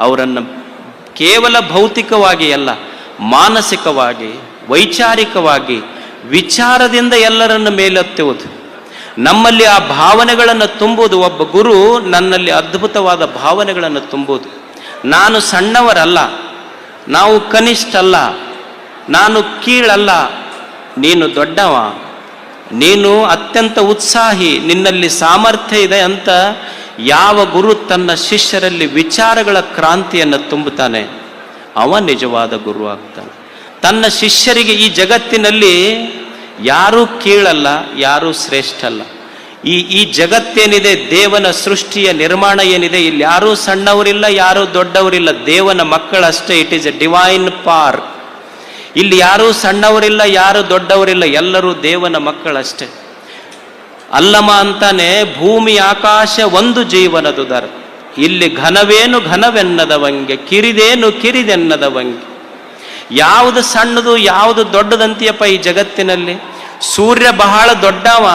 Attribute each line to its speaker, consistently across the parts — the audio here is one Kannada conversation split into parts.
Speaker 1: ಅವರನ್ನು ಕೇವಲ ಭೌತಿಕವಾಗಿ ಅಲ್ಲ, ಮಾನಸಿಕವಾಗಿ, ವೈಚಾರಿಕವಾಗಿ, ವಿಚಾರದಿಂದ ಎಲ್ಲರನ್ನು ಮೇಲೆತ್ತುವುದು. ನಮ್ಮಲ್ಲಿ ಆ ಭಾವನೆಗಳನ್ನು ತುಂಬುವುದು ಒಬ್ಬ ಗುರು ನನ್ನಲ್ಲಿ ಅದ್ಭುತವಾದ ಭಾವನೆಗಳನ್ನು ತುಂಬುವುದು ನಾನು ಸಣ್ಣವರಲ್ಲ, ನಾವು ಕನಿಷ್ಠ ಅಲ್ಲ ನಾನು ಕೀಳಲ್ಲ, ನೀನು ದೊಡ್ಡವ, ನೀನು ಅತ್ಯಂತ ಉತ್ಸಾಹಿ, ನಿನ್ನಲ್ಲಿ ಸಾಮರ್ಥ್ಯ ಇದೆ ಅಂತ ಯಾವ ಗುರು ತನ್ನ ಶಿಷ್ಯರಲ್ಲಿ ವಿಚಾರಗಳ ಕ್ರಾಂತಿಯನ್ನು ತುಂಬುತ್ತಾನೆ, ಅವ ನಿಜವಾದ ಗುರು ಆಗ್ತಾನೆ. ತನ್ನ ಶಿಷ್ಯರಿಗೆ ಈ ಜಗತ್ತಿನಲ್ಲಿ ಯಾರೂ ಕೀಳಲ್ಲ, ಯಾರೂ ಶ್ರೇಷ್ಠ ಅಲ್ಲ ಈ ಈ ಜಗತ್ತೇನಿದೆ, ದೇವನ ಸೃಷ್ಟಿಯ ನಿರ್ಮಾಣ ಏನಿದೆ, ಇಲ್ಲಿ ಯಾರೂ ಸಣ್ಣವರಿಲ್ಲ, ಯಾರೂ ದೊಡ್ಡವರಿಲ್ಲ, ದೇವನ ಮಕ್ಕಳಷ್ಟೇ it is a divine par ಇಲ್ಲಿ ಯಾರೂ ಸಣ್ಣವರಿಲ್ಲ, ಯಾರು ದೊಡ್ಡವರಿಲ್ಲ, ಎಲ್ಲರೂ ದೇವನ ಮಕ್ಕಳಷ್ಟೇ. ಅಲ್ಲಮ ಅಂತಾನೆ ಭೂಮಿ ಆಕಾಶ ಒಂದು ಜೀವನದುದರ ಇಲ್ಲಿ ಘನವೇನು ಘನವೆನ್ನದವಂಗೆ, ಕಿರಿದೇನು ಕಿರಿದೆನ್ನದವಂಗೆ. ಯಾವುದು ಸಣ್ಣದು, ಯಾವುದು ದೊಡ್ಡದಂತೀಯಪ್ಪ ಈ ಜಗತ್ತಿನಲ್ಲಿ? ಸೂರ್ಯ ಬಹಳ ದೊಡ್ಡವ,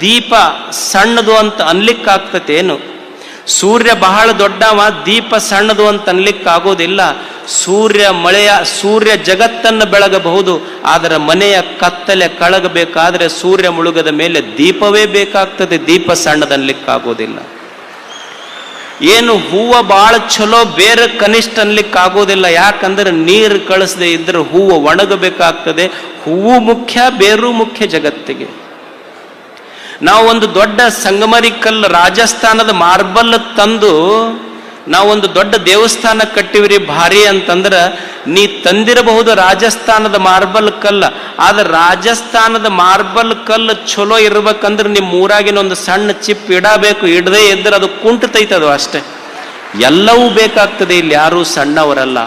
Speaker 1: ದೀಪ ಸಣ್ಣದು ಅಂತ ಅನ್ಲಿಕ್ಕಾಗ್ತತೇನು? ಸೂರ್ಯ ಬಹಳ ದೊಡ್ಡವ, ದೀಪ ಸಣ್ಣದು ಅಂತ ಅನ್ಲಿಕ್ಕಾಗೋದಿಲ್ಲ. ಸೂರ್ಯ ಮಳೆಯ ಸೂರ್ಯ ಜಗತ್ತನ್ನು ಬೆಳಗಬಹುದು, ಆದರೆ ಮನೆಯ ಕತ್ತಲೆ ಕಳಗಬೇಕಾದ್ರೆ ಸೂರ್ಯ ಮುಳುಗದ ಮೇಲೆ ದೀಪವೇ ಬೇಕಾಗ್ತದೆ. ದೀಪ ಸಣ್ಣದನ್ಲಿಕ್ಕಾಗೋದಿಲ್ಲ. ಏನು ಹೂವು ಭಾಳ ಚಲೋ ಬೇರೆ ಕನಿಷ್ಠ ಅನ್ಲಿಕ್ಕೆ ಆಗೋದಿಲ್ಲ ಯಾಕಂದ್ರೆ ನೀರು ಕಳಿಸದೆ ಇದ್ರೆ ಹೂವು ಒಣಗಬೇಕಾಗ್ತದೆ. ಹೂವು ಮುಖ್ಯ, ಬೇರು ಮುಖ್ಯ ಜಗತ್ತಿಗೆ. ನಾವು ಒಂದು ದೊಡ್ಡ ಸಂಗಮರಿ ಕಲ್ಲು ರಾಜಸ್ಥಾನದ ಮಾರ್ಬಲ್ ತಂದು ನಾವೊಂದು ದೊಡ್ಡ ದೇವಸ್ಥಾನ ಕಟ್ಟಿವ್ರಿ ಭಾರಿ ಅಂತಂದ್ರೆ ನೀ ತಂದಿರಬಹುದು ರಾಜಸ್ಥಾನದ ಮಾರ್ಬಲ್ ಕಲ್ಲ. ಆದ್ರೆ ರಾಜಸ್ಥಾನದ ಮಾರ್ಬಲ್ ಕಲ್ಲು ಚಲೋ ಇರ್ಬೇಕಂದ್ರೆ ನಿಮ್ಮ ಊರಾಗಿನ ಒಂದು ಸಣ್ಣ ಚಿಪ್ ಇಡಬೇಕು. ಇಡದೇ ಇದ್ರೆ ಅದು ಕುಂಟತೈತದು ಅಷ್ಟೇ. ಎಲ್ಲವೂ ಬೇಕಾಗ್ತದೆ ಇಲ್ಲಿ ಯಾರೂ ಸಣ್ಣವರಲ್ಲ.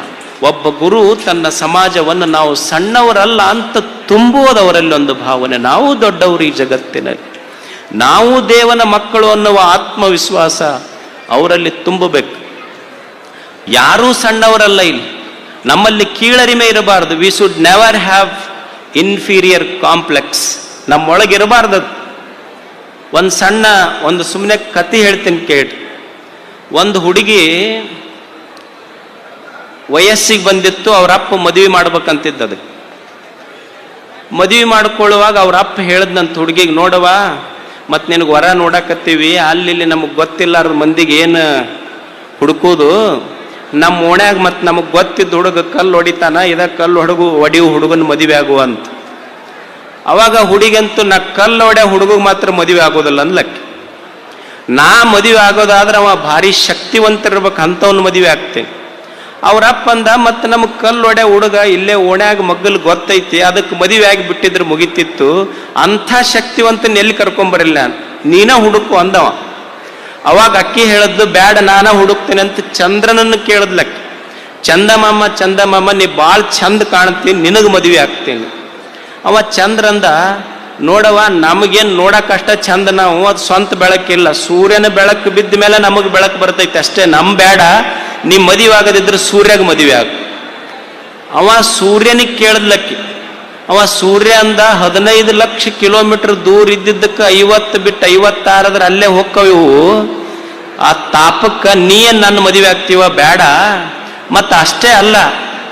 Speaker 1: ಒಬ್ಬ ಗುರು ತನ್ನ ಸಮಾಜವನ್ನು ನಾವು ಸಣ್ಣವರಲ್ಲ ಅಂತ ತುಂಬುವುದವರಲ್ಲಿ ಒಂದು ಭಾವನೆ. ನಾವು ದೊಡ್ಡವರು ಈ ಜಗತ್ತಿನಲ್ಲಿ. ನಾವು ದೇವನ ಮಕ್ಕಳು ಅನ್ನುವ ಆತ್ಮವಿಶ್ವಾಸ ಅವರಲ್ಲಿ ತುಂಬಬೇಕು. ಯಾರೂ ಸಣ್ಣವರಲ್ಲ ಇಲ್ಲಿ. ನಮ್ಮಲ್ಲಿ ಕೀಳರಿಮೆ ಇರಬಾರ್ದು. We should never have inferior complex ನಮ್ಮೊಳಗೆ ಇರಬಾರ್ದು ಒಂದು ಸಣ್ಣ, ಒಂದು ಸುಮ್ಮನೆ ಕತೆ ಹೇಳ್ತೀನಿ ಕೇಳಿ. ಒಂದು ಹುಡುಗಿ ವಯಸ್ಸಿಗೆ ಬಂದಿತ್ತು, ಅವ್ರ ಅಪ್ಪ ಮದುವೆ ಮಾಡ್ಬೇಕಂತಿದ್ದ ಅದಕ್ಕೆ. ಮದುವೆ ಮಾಡ್ಕೊಳ್ಳುವಾಗ ಅವ್ರ ಅಪ್ಪ ಹೇಳ್ದಂತ ಹುಡುಗಿಗೆ ನೋಡವ ಮತ್ತು ನಿನಗೆ ವರ ನೋಡಕತ್ತೀವಿ, ಅಲ್ಲಿ ಇಲ್ಲಿ ನಮಗೆ ಗೊತ್ತಿಲ್ಲಾರ್ದ ಮಂದಿಗೆ ಏನು ಹುಡುಕೋದು? ನಮ್ಮ ಓಣ್ಯಾಗ ಮತ್ತು ನಮಗೆ ಗೊತ್ತಿದ್ದ ಹುಡುಗ ಕಲ್ಲು ಹೊಡಿತಾನ, ಇದ ಕಲ್ಲು ಹೊಡಗು ಒಡಿಯು ಹುಡುಗನ ಮದುವೆ ಆಗುವಂತ. ಅವಾಗ ಹುಡುಗಂತೂ ನಾ ಕಲ್ಲು ಹೊಡೆ ಹುಡುಗಗೆ ಮಾತ್ರ ಮದುವೆ ಆಗೋದಿಲ್ಲ ಅನ್ಲಕ್ಕೆ. ನಾ ಮದುವೆ ಆಗೋದಾದ್ರೆ ಅವ ಭಾರಿ ಶಕ್ತಿವಂತರಿರ್ಬೇಕು, ಅಂಥವ್ನ ಮದುವೆ ಆಗ್ತೇನೆ. ಅವ್ರ ಅಪ್ಪ ಅಂದ ಮತ್ತು ನಮಗೆ ಕಲ್ಲು ಹೊಡೆ ಹುಡುಗ ಇಲ್ಲೇ ಓಣ್ಯಾಗ ಮಗ್ಗಲ್ ಗೊತ್ತೈತಿ ಅದಕ್ಕೆ ಮದುವೆ ಆಗಿ ಬಿಟ್ಟಿದ್ರೆ ಮುಗಿತಿತ್ತು, ಅಂಥ ಶಕ್ತಿವಂತನ ಎಲ್ಲಿ ಕರ್ಕೊಂಬರಿಲ್ಲ ನೀನ ಹುಡುಕು ಅಂದವ. ಅವಾಗ ಅಕ್ಕಿ ಹೇಳದ್ದು, ಬ್ಯಾಡ, ನಾನ ಹುಡುಕ್ತೇನೆ ಅಂತ ಚಂದ್ರನನ್ನು ಕೇಳದ್ಲಕ್ಕೆ ಚಂದಮಮ್ಮ ಚಂದಮಮ್ಮ ನೀ ಭಾಳ ಚಂದ ಕಾಣ್ತೀನಿ ನಿನಗೆ ಮದುವೆ ಆಗ್ತೀನಿ. ಅವ ಚಂದ್ರಂದ ನೋಡವ ನಮಗೇನು ನೋಡಕ್ಕಷ್ಟ ಚಂದ ನಾವು, ಅದು ಸ್ವಂತ ಬೆಳಕಿಲ್ಲ ಸೂರ್ಯನ ಬೆಳಕು ಬಿದ್ದ ಮೇಲೆ ನಮಗೆ ಬೆಳಕು ಬರ್ತೈತೆ ಅಷ್ಟೇ. ನಮ್ ಬೇಡ ನೀ ಮದುವೆ ಆಗದಿದ್ರೆ ಸೂರ್ಯಗೆ ಮದುವೆ ಆಗು. ಅವ ಸೂರ್ಯನಿಗೆ ಕೇಳದ್ಲಕ್ಕಿ ಅವ ಸೂರ್ಯ ಅಂದ ಹದಿನೈದು ಲಕ್ಷ ಕಿಲೋಮೀಟರ್ ದೂರ ಇದ್ದಿದ್ದಕ್ಕೆ ಐವತ್ತು ಬಿಟ್ಟು ಐವತ್ತಾರದ್ರ ಅಲ್ಲೇ ಹೋಕ್ಕವು ಇವು. ಆ ತಾಪಕ್ಕೆ ನೀ ನನ್ನ ಮದುವೆ ಆಗ್ತೀವ? ಬೇಡ. ಮತ್ತು ಅಷ್ಟೇ ಅಲ್ಲ,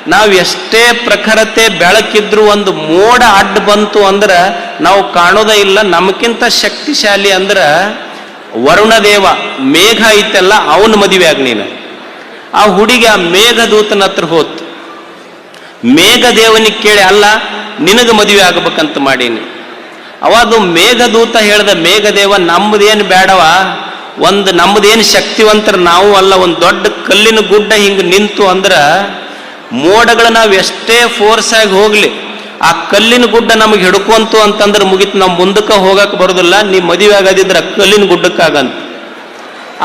Speaker 1: ನಾವು ಎಷ್ಟೇ ಪ್ರಖರತೆ ಬೆಳಕಿದ್ರು ಒಂದು ಮೋಡ ಅಡ್ಡ ಬಂತು ಅಂದ್ರೆ ನಾವು ಕಾಣೋದೇ ಇಲ್ಲ. ನಮಗಿಂತ ಶಕ್ತಿಶಾಲಿ ಅಂದ್ರೆ ವರುಣದೇವ, ಮೇಘ ಐತಲ್ಲ ಅವನ ಮದುವೆ ಆಗ ನೀನು. ಆ ಹುಡುಗಿ ಆ ಮೇಘದೂತನ ಹತ್ರ ಹೋತು. ಮೇಘದೇವನಿಗೆ ಕೇಳಿ, ಅಲ್ಲ ನಿನಗೆ ಮದುವೆ ಆಗಬೇಕಂತ ಮಾಡೀನಿ. ಅವಾಗ ಮೇಘದೂತ ಹೇಳಿದ, ಮೇಘದೇವ ನಮ್ಮದೇನು ಬೇಡವ ಒಂದು ನಮ್ಮದೇನು ಶಕ್ತಿವಂತರ ನಾವು ಅಲ್ಲ, ಒಂದು ದೊಡ್ಡ ಕಲ್ಲಿನ ಗುಡ್ಡ ಹಿಂಗೆ ನಿಂತು ಅಂದ್ರೆ ಮೋಡಗಳು ನಾವು ಎಷ್ಟೇ ಫೋರ್ಸ್ ಆಗಿ ಹೋಗ್ಲಿ, ಆ ಕಲ್ಲಿನ ಗುಡ್ಡ ನಮಗೆ ಹಿಡ್ಕೊಂತು ಅಂತಂದ್ರೆ ಮುಗಿತು, ನಾವು ಮುಂದಕ್ಕೆ ಹೋಗಕ್ಕೆ ಬರೋದಿಲ್ಲ, ನೀ ಮದುವೆ ಆಗದಿದ್ರೆ ಆ ಕಲ್ಲಿನ ಗುಡ್ಡಕ್ಕಾಗಂತ.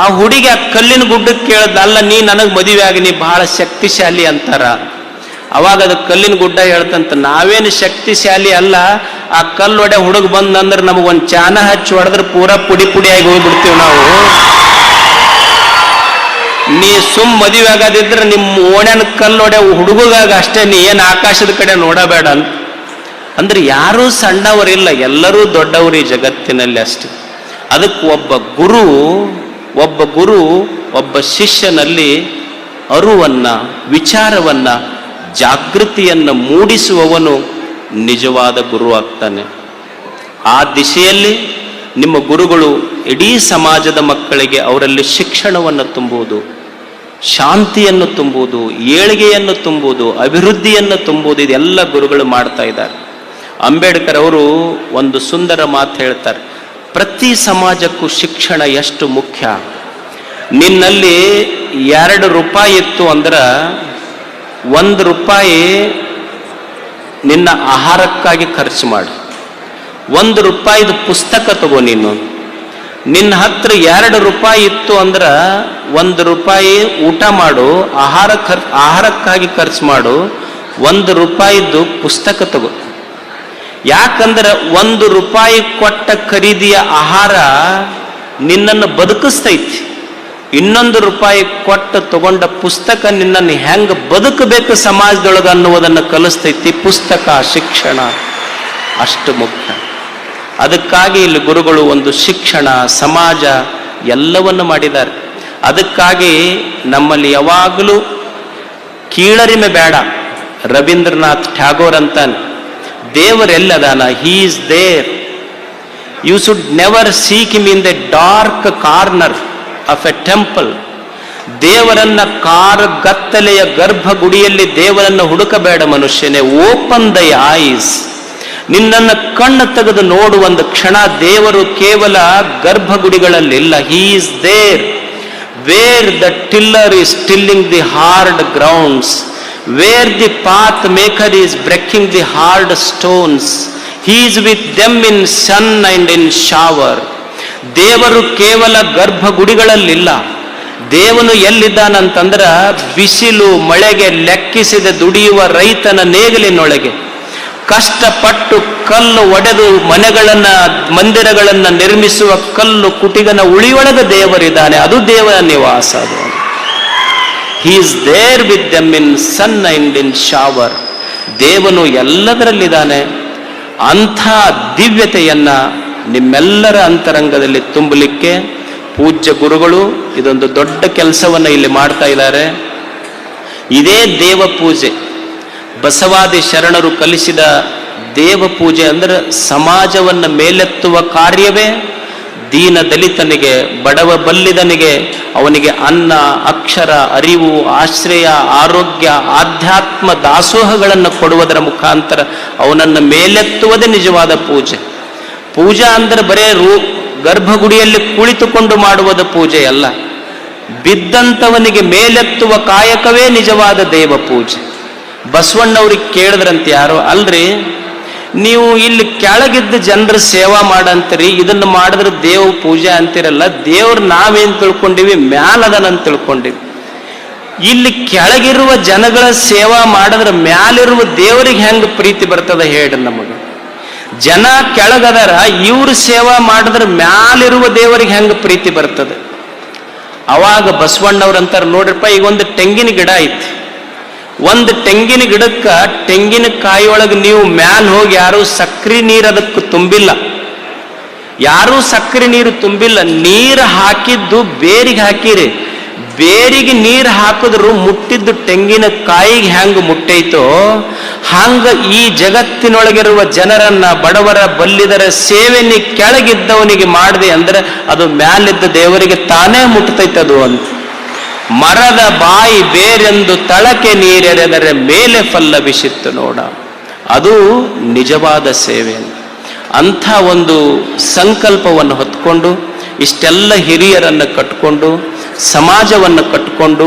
Speaker 1: ಆ ಹುಡುಗಿ ಆ ಕಲ್ಲಿನ ಗುಡ್ಡಕ್ಕೆ ಕೇಳ್ದ ಅಲ್ಲ ನೀ ನನಗೆ ಮದುವೆ ಆಗಿ ನೀ ಬಹಳ ಶಕ್ತಿಶಾಲಿ ಅಂತಾರ. ಅವಾಗ ಅದು ಕಲ್ಲಿನ ಗುಡ್ಡ ಹೇಳ್ತಂತ, ನಾವೇನು ಶಕ್ತಿಶಾಲಿ ಅಲ್ಲ, ಆ ಕಲ್ಲು ಒಡೆ ಹುಡುಗ ಬಂದಂದ್ರೆ ನಮಗೊಂದು ಚಾನ ಹಚ್ಚಿ ಹೊಡೆದ್ರೆ ಪೂರ ಪುಡಿ ಪುಡಿಯಾಗಿ ಹೋಗ್ಬಿಡ್ತೀವಿ ನಾವು. ನೀ ಸುಮ್ ಮದುವೆ ಆಗದಿದ್ರೆ ನಿಮ್ಮ ಓಣ್ಯಾನ ಕಲ್ಲು ಒಡೆ ಹುಡುಗಗಾಗ ಅಷ್ಟೇ, ನೀ ಏನು ಆಕಾಶದ ಕಡೆ ನೋಡಬೇಡ ಅಂತ. ಅಂದ್ರೆ ಯಾರೂ ಸಣ್ಣವರಿಲ್ಲ, ಎಲ್ಲರೂ ದೊಡ್ಡವರು ಈ ಜಗತ್ತಿನಲ್ಲಿ ಅಷ್ಟೇ. ಅದಕ್ಕೆ ಒಬ್ಬ ಗುರು ಒಬ್ಬ ಗುರು, ಒಬ್ಬ ಶಿಷ್ಯನಲ್ಲಿ ಅರುವನ್ನ, ವಿಚಾರವನ್ನ ಜಾಗೃತಿಯನ್ನು ಮೂಡಿಸುವವನು ನಿಜವಾದ ಗುರು ಆಗ್ತಾನೆ ಆ ದಿಶೆಯಲ್ಲಿ ನಿಮ್ಮ ಗುರುಗಳು ಇಡೀ ಸಮಾಜದ ಮಕ್ಕಳಿಗೆ ಅವರಲ್ಲಿ ಶಿಕ್ಷಣವನ್ನು ತುಂಬುವುದು ಶಾಂತಿಯನ್ನು ತುಂಬುವುದು ಏಳಿಗೆಯನ್ನು ತುಂಬುವುದು ಅಭಿವೃದ್ಧಿಯನ್ನು ತುಂಬುವುದು ಇದೆಲ್ಲ ಗುರುಗಳು ಮಾಡ್ತಾ ಇದ್ದಾರೆ. ಅಂಬೇಡ್ಕರ್ ಅವರು ಒಂದು ಸುಂದರ ಮಾತು ಹೇಳ್ತಾರೆ, ಪ್ರತಿ ಸಮಾಜಕ್ಕೂ ಶಿಕ್ಷಣ ಎಷ್ಟು ಮುಖ್ಯ? ನಿನ್ನಲ್ಲಿ ಎರಡು ರೂಪಾಯಿ ಇತ್ತು ಅಂದ್ರೆ ಒಂದು ರೂಪಾಯಿ ನಿನ್ನ ಆಹಾರಕ್ಕಾಗಿ ಖರ್ಚು ಮಾಡು. ಒಂದು ರೂಪಾಯಿದು ಪುಸ್ತಕ ತಗೋ ನೀನು. ನಿನ್ನ ಹತ್ರ ಎರಡು ರೂಪಾಯಿ ಇತ್ತು ಅಂದ್ರೆ ಒಂದು ರೂಪಾಯಿ ಊಟ ಮಾಡು, ಆಹಾರ ಖರ್, ಆಹಾರಕ್ಕಾಗಿ ಖರ್ಚು ಮಾಡು, ಒಂದು ರೂಪಾಯಿದ್ದು ಪುಸ್ತಕ ತಗೋ. ಯಾಕಂದ್ರೆ ಒಂದು ರೂಪಾಯಿ ಕೊಟ್ಟ ಖರೀದಿಯ ಆಹಾರ ನಿನ್ನನ್ನು ಬದುಕಿಸ್ತೈತಿ. ಇನ್ನೊಂದು ರೂಪಾಯಿ ಕೊಟ್ಟು ತಗೊಂಡ ಪುಸ್ತಕ ನಿನ್ನನ್ನು ಹೆಂಗೆ ಬದುಕಬೇಕು ಸಮಾಜದೊಳಗೆ ಅನ್ನುವುದನ್ನು ಕಲಿಸ್ತೈತಿ ಪುಸ್ತಕ ಶಿಕ್ಷಣ. ಅಷ್ಟು ಮುಖ್ಯ. ಅದಕ್ಕಾಗಿ ಇಲ್ಲಿ ಗುರುಗಳು ಒಂದು ಶಿಕ್ಷಣ, ಸಮಾಜ ಎಲ್ಲವನ್ನು ಮಾಡಿದ್ದಾರೆ. ಅದಕ್ಕಾಗಿ ನಮ್ಮಲ್ಲಿ ಯಾವಾಗಲೂ ಕೀಳರಿಮೆ ಬೇಡ. ರವೀಂದ್ರನಾಥ್ ಟ್ಯಾಗೋರ್ ಅಂತಾನೆ. ದೇವರೆಲ್ಲದಾನ he is there you should never seek him in the dark corner of a temple ದೇವರನ್ನ ಕಾರ ಗತ್ತಲೆಯ ಗರ್ಭಗುಡಿಯಲ್ಲಿ ದೇವರನ್ನು ಹುಡುಕಬೇಡ ಮನುಷ್ಯನೇ ಓಪನ್ ದ ಐಸ್ ನಿನ್ನನ್ನು ಕಣ್ಣು ತೆಗೆದು ನೋಡುವಂದು ಕ್ಷಣ, ದೇವರು ಕೇವಲ ಗರ್ಭಗುಡಿಗಳಲ್ಲಿಲ್ಲ he is there where the tiller is tilling the hard grounds where the path maker is breaking the hard stones he is with them in sun and in shower ದೇವರು ಕೇವಲ ಗರ್ಭಗುಡಿಗಳಲ್ಲಿಲ್ಲ. ದೇವನು ಎಲ್ಲಿದ್ದಾನಂತಂದ್ರ ಬಿಸಿಲು ಮಳೆಗೆ ಲೆಕ್ಕಿಸಿದ ದುಡಿಯುವ ರೈತನ ನೇಗಲಿನೊಳಗೆ. ಕಷ್ಟಪಟ್ಟು ಕಲ್ಲು ಒಡೆದು ಮನೆಗಳನ್ನ, ಮಂದಿರಗಳನ್ನ ನಿರ್ಮಿಸುವ ಕಲ್ಲು ಕುಟಿಗನ ಉಳಿಯೊಳಗೆ ದೇವರಿದ್ದಾನೆ. ಅದು ದೇವರ ನಿವಾಸ ಅದು. Is there with them in sun and in shower ದೇವನು ಎಲ್ಲದರಲ್ಲಿದ್ದಾನೆ. ಅಂಥ ದಿವ್ಯತೆಯನ್ನ ನಿಮ್ಮೆಲ್ಲರ ಅಂತರಂಗದಲ್ಲಿ ತುಂಬಲಿಕ್ಕೆ ಪೂಜ್ಯ ಗುರುಗಳು ಇದೊಂದು ದೊಡ್ಡ ಕೆಲಸವನ್ನು ಇಲ್ಲಿ ಮಾಡ್ತಾ ಇದ್ದಾರೆ. ಇದೇ ದೇವ ಪೂಜೆ, ಬಸವಾದಿ ಶರಣರು ಕಲಿಸಿದ ದೇವ ಪೂಜೆ ಅಂದ್ರೆ ಸಮಾಜವನ್ನು ಮೇಲೆತ್ತುವ ಕಾರ್ಯವೇ, ದೀನ ದಲಿತನಿಗೆ, ಬಡವ ಬಲ್ಲಿದನಿಗೆ, ಅವನಿಗೆ ಅನ್ನ, ಅಕ್ಷರ, ಅರಿವು, ಆಶ್ರಯ, ಆರೋಗ್ಯ, ಆಧ್ಯಾತ್ಮ ದಾಸೋಹಗಳನ್ನು ಕೊಡುವುದರ ಮುಖಾಂತರ ಅವನನ್ನು ಮೇಲೆತ್ತುವುದೇ ನಿಜವಾದ ಪೂಜೆ. ಪೂಜಾ ಅಂದ್ರೆ ಬರೇ ರೂ ಗರ್ಭಗುಡಿಯಲ್ಲಿ ಕುಳಿತುಕೊಂಡು ಮಾಡುವುದು ಪೂಜೆ ಅಲ್ಲ. ಬಿದ್ದಂಥವನಿಗೆ ಮೇಲೆತ್ತುವ ಕಾಯಕವೇ ನಿಜವಾದ ದೇವ ಪೂಜೆ. ಬಸವಣ್ಣವ್ರಿಗೆ ಕೇಳಿದ್ರಂತೆ ಯಾರು, ಅಲ್ರಿ, ನೀವು ಇಲ್ಲಿ ಕೆಳಗಿದ್ದ ಜನರ ಸೇವಾ ಮಾಡಂತೀರಿ, ಇದನ್ನು ಮಾಡಿದ್ರೆ ದೇವ ಪೂಜೆ ಅಂತಿರಲ್ಲ, ದೇವ್ರು ನಾವೇನ್ ತಿಳ್ಕೊಂಡಿವಿ ಮ್ಯಾಲದನಂತ ತಿಳ್ಕೊಂಡಿವಿ. ಇಲ್ಲಿ ಕೆಳಗಿರುವ ಜನಗಳ ಸೇವಾ ಮಾಡಿದ್ರೆ ಮ್ಯಾಲಿರುವ ದೇವರಿಗೆ ಹೆಂಗ್ ಪ್ರೀತಿ ಬರ್ತದ ಹೇಳಿ ನಮಗೆ. ಜನ ಕೆಳಗದರ, ಇವ್ರ ಸೇವಾ ಮಾಡಿದ್ರೆ ಮ್ಯಾಲಿರುವ ದೇವರಿಗೆ ಹೆಂಗ್ ಪ್ರೀತಿ ಬರ್ತದೆ? ಅವಾಗ ಬಸವಣ್ಣವ್ರು ಅಂತಾರೆ ನೋಡ್ರಪ್ಪ, ಈಗ ಒಂದು ತೆಂಗಿನ ಗಿಡ ಐತಿ. ಒಂದು ತೆಂಗಿನ ಗಿಡಕ್ಕ ತೆಂಗಿನ ಕಾಯಿಯೊಳಗೆ ನೀವು ಮ್ಯಾಲ್ ಹೋಗಿ ಯಾರು ಸಕ್ರಿ ನೀರು ಅದಕ್ಕೆ ತುಂಬಿಲ್ಲ. ಯಾರೂ ಸಕ್ಕರೆ ನೀರು ತುಂಬಿಲ್ಲ, ನೀರು ಹಾಕಿದ್ದು ಬೇರಿಗೆ ಹಾಕಿರಿ. ಬೇರಿಗೆ ನೀರು ಹಾಕಿದ್ರು ಮುಟ್ಟಿದ್ದು ತೆಂಗಿನ ಕಾಯಿಗೆ ಹೆಂಗ ಮುಟ್ಟೈತೋ, ಹಂಗ ಈ ಜಗತ್ತಿನೊಳಗಿರುವ ಜನರನ್ನ ಬಡವರ ಬಲ್ಲಿದರ ಸೇವೆನಿ ಕೆಳಗಿದ್ದವನಿಗೆ ಮಾಡಿದೆ ಅಂದ್ರೆ ಅದು ಮ್ಯಾಲಿದ್ದ ದೇವರಿಗೆ ತಾನೇ ಮುಟ್ತೈತದು ಅಂತ. ಮರದ ಬಾಯಿ ಬೇರೆಂದು ತಳಕೆ ನೀರೆರೆದರೆ ಮೇಲೆ ಫಲ್ಲವಿಸಿತ್ತು ನೋಡ. ಅದು ನಿಜವಾದ ಸೇವೆ ಅಂಥ ಒಂದು ಸಂಕಲ್ಪವನ್ನು ಹೊತ್ಕೊಂಡು, ಇಷ್ಟೆಲ್ಲ ಹಿರಿಯರನ್ನು ಕಟ್ಕೊಂಡು ಸಮಾಜವನ್ನು ಕಟ್ಟಿಕೊಂಡು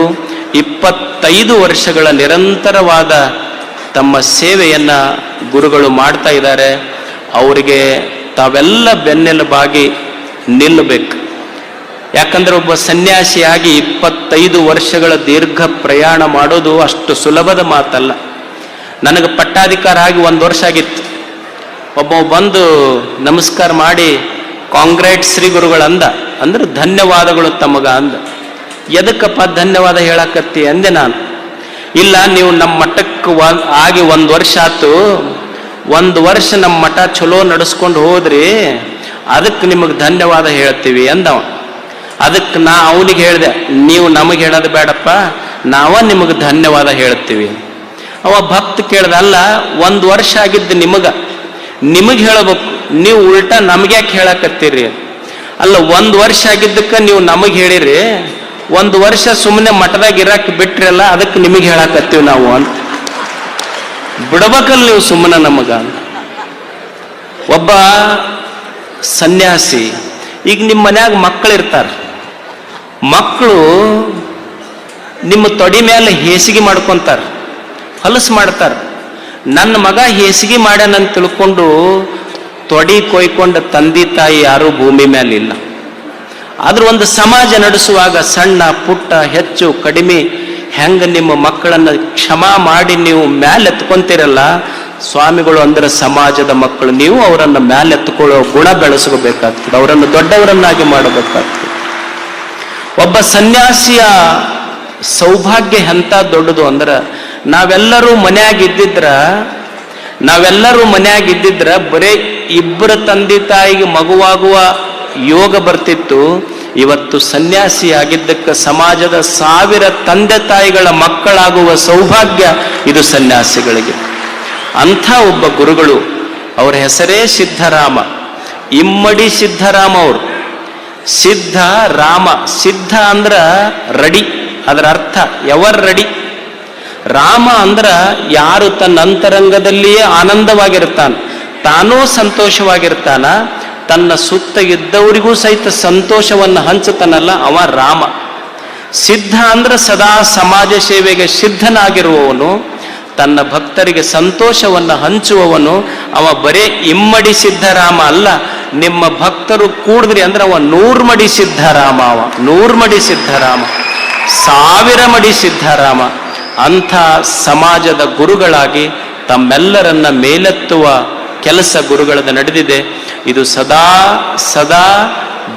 Speaker 1: ಇಪ್ಪತ್ತೈದು ವರ್ಷಗಳ ನಿರಂತರವಾದ ತಮ್ಮ ಸೇವೆಯನ್ನು ಗುರುಗಳು ಮಾಡ್ತಾ ಇದ್ದಾರೆ. ಅವರಿಗೆ ತಾವೆಲ್ಲ ಬೆನ್ನೆಲುಬಾಗಿ ನಿಲ್ಲಬೇಕು. ಯಾಕಂದರೆ ಒಬ್ಬ ಸನ್ಯಾಸಿಯಾಗಿ ಇಪ್ಪತ್ತೈದು ವರ್ಷಗಳ ದೀರ್ಘ ಪ್ರಯಾಣ ಮಾಡೋದು ಅಷ್ಟು ಸುಲಭದ ಮಾತಲ್ಲ. ನನಗೆ ಪಟ್ಟಾಧಿಕಾರ ಆಗಿ ಒಂದು ವರ್ಷ ಆಗಿತ್ತು. ಒಬ್ಬ ಬಂದು ನಮಸ್ಕಾರ ಮಾಡಿ, ಕಾಂಗ್ರೆಟ್ ಶ್ರೀ ಗುರುಗಳಂದ. ಅಂದ್ರೆ ಧನ್ಯವಾದಗಳು ತಮಗ ಅಂದ. ಎದಕ್ಕಪ್ಪ ಧನ್ಯವಾದ ಹೇಳಕತ್ತಿ ಅಂದೆ ನಾನು. ಇಲ್ಲ, ನೀವು ನಮ್ಮ ಮಠಕ್ಕೆ ಆಗಿ ಒಂದು ವರ್ಷ ಆತು ಒಂದು ವರ್ಷ ನಮ್ಮ ಮಠ ಚಲೋ ನಡೆಸ್ಕೊಂಡು ಹೋದ್ರಿ. ಅದಕ್ಕೆ ನಿಮಗೆ ಧನ್ಯವಾದ ಹೇಳ್ತೀವಿ ಅಂದವ. ಅದಕ್ಕೆ ನಾ ಅವನಿಗೆ ಹೇಳಿದೆ, ನೀವು ನಮಗೆ ಹೇಳೋದು ಬೇಡಪ್ಪ, ನಾವ ನಿಮಗೆ ಧನ್ಯವಾದ ಹೇಳ್ತೀವಿ. ಅವ ಭಕ್ತ ಕೇಳ್ದಲ್ಲ ಒಂದು ವರ್ಷ ಆಗಿದ್ದು ನಿಮಗ. ನಿಮಗೆ ಹೇಳಬೇಕು, ನೀವು ಉಲ್ಟಾ ನಮ್ಗ್ಯಾಕೆ ಹೇಳಕತ್ತೀರಿ. ಅಲ್ಲ, ಒಂದು ವರ್ಷ ಆಗಿದ್ದಕ್ಕೆ ನೀವು ನಮಗೆ ಹೇಳಿರಿ. ಒಂದು ವರ್ಷ ಸುಮ್ಮನೆ ಮಠದಾಗ ಇರಕ್ಕೆ ಬಿಟ್ರಲ್ಲ ಅದಕ್ಕೆ ನಿಮಗೆ ಹೇಳಕತ್ತೀವಿ ನಾವು ಅಂತ. ಬಿಡಬೇಕಲ್ಲ ನೀವು ಸುಮ್ಮನೆ ನಮಗ ಒಬ್ಬ ಸನ್ಯಾಸಿ, ಈಗ ನಿಮ್ಮ ಮನ್ಯಾಗ ಮಕ್ಕಳು ಇರ್ತಾರೆ. ಮಕ್ಕಳು ನಿಮ್ಮ ತೊಡಿ ಮೇಲೆ ಹೇಸಿಗೆ ಮಾಡ್ಕೊಂತಾರ, ಹೊಲಸು ಮಾಡ್ತಾರ. ನನ್ನ ಮಗ ಹೇಸಿಗೆ ಮಾಡ್ಯಾನಂತ ತಿಳ್ಕೊಂಡು ತೊಡಿ ಕೊಯ್ಕೊಂಡ ತಂದೆ ತಾಯಿ ಯಾರೂ ಭೂಮಿ ಮೇಲೆ ಇಲ್ಲ. ಆದ್ರೆ ಒಂದು ಸಮಾಜ ನಡೆಸುವಾಗ ಸಣ್ಣ, ಪುಟ್ಟ, ಹೆಚ್ಚು, ಕಡಿಮೆ, ಹೆಂಗೆ ನಿಮ್ಮ ಮಕ್ಕಳನ್ನ ಕ್ಷಮಾ ಮಾಡಿ ನೀವು ಮ್ಯಾಲೆ ಎತ್ಕೊಂತೀರಲ್ಲ, ಸ್ವಾಮಿಗಳು ಅಂದ್ರೆ ಸಮಾಜದ ಮಕ್ಕಳು, ನೀವು ಅವರನ್ನು ಮ್ಯಾಲೆ ಎತ್ಕೊಳ್ಳೋ ಗುಣ ಬೆಳೆಸ್ಕೋಬೇಕಾಗ್ತದೆ, ಅವರನ್ನು ದೊಡ್ಡವರನ್ನಾಗಿ ಮಾಡಬೇಕಾಗ್ತದೆ. ಒಬ್ಬ ಸನ್ಯಾಸಿಯ ಸೌಭಾಗ್ಯ ಎಂತ ದೊಡ್ಡದು ಅಂದ್ರೆ, ನಾವೆಲ್ಲರೂ ಮನ್ಯಾಗ ಇದ್ದಿದ್ರ ನಾವೆಲ್ಲರೂ ಮನ್ಯಾಗ ಇದ್ದಿದ್ರ ಬರೀ ಇಬ್ಬರ ತಂದೆ ತಾಯಿಗೆ ಮಗುವಾಗುವ ಯೋಗ ಬರ್ತಿತ್ತು. ಇವತ್ತು ಸನ್ಯಾಸಿ ಆಗಿದ್ದಕ್ಕೆ ಸಮಾಜದ ಸಾವಿರ ತಂದೆ ತಾಯಿಗಳ ಮಕ್ಕಳಾಗುವ ಸೌಭಾಗ್ಯ ಇದು ಸನ್ಯಾಸಿಗಳಿಗೆ. ಅಂಥ ಒಬ್ಬ ಗುರುಗಳು, ಅವರ ಹೆಸರೇ ಸಿದ್ಧರಾಮ. ಇಮ್ಮಡಿ ಸಿದ್ಧರಾಮ ಅವರು. ಸಿದ್ಧ ರಾಮ. ಸಿದ್ಧ ಅಂದ್ರ ರಡಿ, ಅದರ ಅರ್ಥ ಎವರ್ ರಡಿ. ರಾಮ ಅಂದ್ರ ಯಾರು ತನ್ನ ಅಂತರಂಗದಲ್ಲಿಯೇ ಆನಂದವಾಗಿರ್ತಾನ, ತಾನೂ ಸಂತೋಷವಾಗಿರ್ತಾನ ತನ್ನ ಸುತ್ತ ಇದ್ದವರಿಗೂ ಸಹಿತ ಸಂತೋಷವನ್ನು ಹಂಚುತ್ತಾನಲ್ಲ ಅವ ರಾಮ. ಸಿದ್ಧ ಅಂದ್ರೆ ಸದಾ ಸಮಾಜ ಸೇವೆಗೆ ಸಿದ್ಧನಾಗಿರುವವನು, ತನ್ನ ಭಕ್ತರಿಗೆ ಸಂತೋಷವನ್ನು ಹಂಚುವವನು, ಅವ ಬರೇ ಇಮ್ಮಡಿ ಸಿದ್ಧರಾಮ ಅಲ್ಲ, ನಿಮ್ಮ ಭಕ್ತರು ಕೂಡಿದ್ರಿ ಅಂದ್ರೆ ಅವ ನೂರ್ಮಡಿ ಸಿದ್ಧರಾಮ ಅವ, ನೂರ್ಮಡಿ ಸಿದ್ಧರಾಮ ಸಾವಿರ ಮಡಿ ಸಿದ್ಧರಾಮ ಅಂಥ ಸಮಾಜದ ಗುರುಗಳಾಗಿ ತಮ್ಮೆಲ್ಲರನ್ನ ಮೇಲೆತ್ತುವ ಕೆಲಸ ಗುರುಗಳದ ನಡೆದಿದೆ. ಇದು ಸದಾ ಸದಾ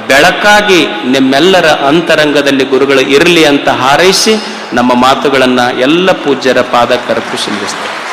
Speaker 1: ಬೆಳಕಾಗಿ ನಿಮ್ಮೆಲ್ಲರ ಅಂತರಂಗದಲ್ಲಿ ಗುರುಗಳು ಇರಲಿ ಅಂತ ಹಾರೈಸಿ ನಮ್ಮ ಮಾತುಗಳನ್ನು ಎಲ್ಲ ಪೂಜ್ಯರ ಪಾದಕ್ಕರ್ಪು ಶಿಲ್ಪಿಸ್ತಾರೆ